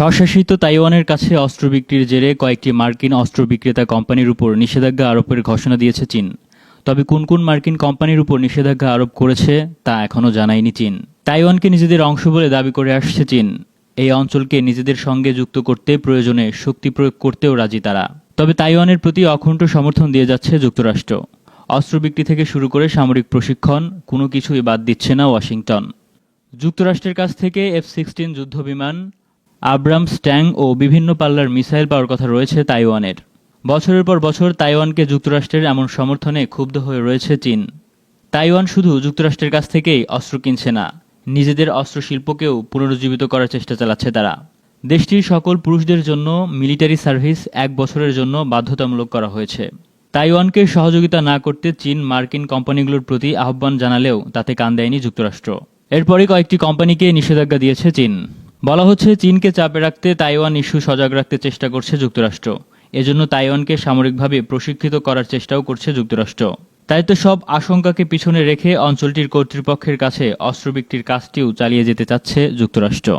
স্বশাসিত তাইওয়ানের কাছে অস্ত্র বিক্রির জেরে কয়েকটি মার্কিন অস্ত্র বিক্রেতা কোম্পানির উপর নিষেধাজ্ঞা আরোপের ঘোষণা দিয়েছে চীন। তবে কোন কোন মার্কিন কোম্পানির উপর নিষেধাজ্ঞা আরোপ করেছে, তা এখনও জানায়নি চীন। তাইওয়ানকে নিজেদের অংশ বলে দাবি করে আসছে চীন। এই অঞ্চলকে নিজেদের সঙ্গে যুক্ত করতে প্রয়োজনে শক্তি প্রয়োগ করতেও রাজি তারা। তবে তাইওয়ানের প্রতি অখণ্ড সমর্থন দিয়ে যাচ্ছে যুক্তরাষ্ট্র। অস্ত্র বিক্রি থেকে শুরু করে সামরিক প্রশিক্ষণ, কোনো কিছুই বাদ দিচ্ছে না ওয়াশিংটন। যুক্তরাষ্ট্রের কাছ থেকে এফ সিক্সটিন যুদ্ধবিমান আব্রামস ট্যাং ও বিভিন্ন পাল্লার মিসাইল পাওয়ার কথা রয়েছে তাইওয়ানের। বছরের পর বছর তাইওয়ানকে যুক্তরাষ্ট্রের এমন সমর্থনে ক্ষুব্ধ হয়ে রয়েছে চীন। তাইওয়ান শুধু যুক্তরাষ্ট্রের কাছ থেকেই অস্ত্র কিনছে না, নিজেদের অস্ত্র শিল্পকেও পুনরুজ্জীবিত করার চেষ্টা চালাচ্ছে তারা। দেশটির সকল পুরুষদের জন্য মিলিটারি সার্ভিস এক বছরের জন্য বাধ্যতামূলক করা হয়েছে। তাইওয়ানকে সহযোগিতা না করতে চীন মার্কিন কোম্পানিগুলোর প্রতি আহ্বান জানালেও তাতে কান দেয়নি যুক্তরাষ্ট্র। এরপরই কয়েকটি কোম্পানিকে নিষেধাজ্ঞা দিয়েছে চীন। বলা হচ্ছে, চীনকে চাপে রাখতে তাইওয়ান ইস্যু সজাগ রাখতে চেষ্টা করছে যুক্তরাষ্ট্র। এজন্য তাইওয়ানকে সামরিকভাবে প্রশিক্ষিত করার চেষ্টাও করছে যুক্তরাষ্ট্র। তাই তো সব আশঙ্কাকে পিছনে রেখে অঞ্চলটির কর্তৃপক্ষের কাছে অস্ত্র বিক্রির কাজটিও চালিয়ে যেতে চাচ্ছে যুক্তরাষ্ট্র।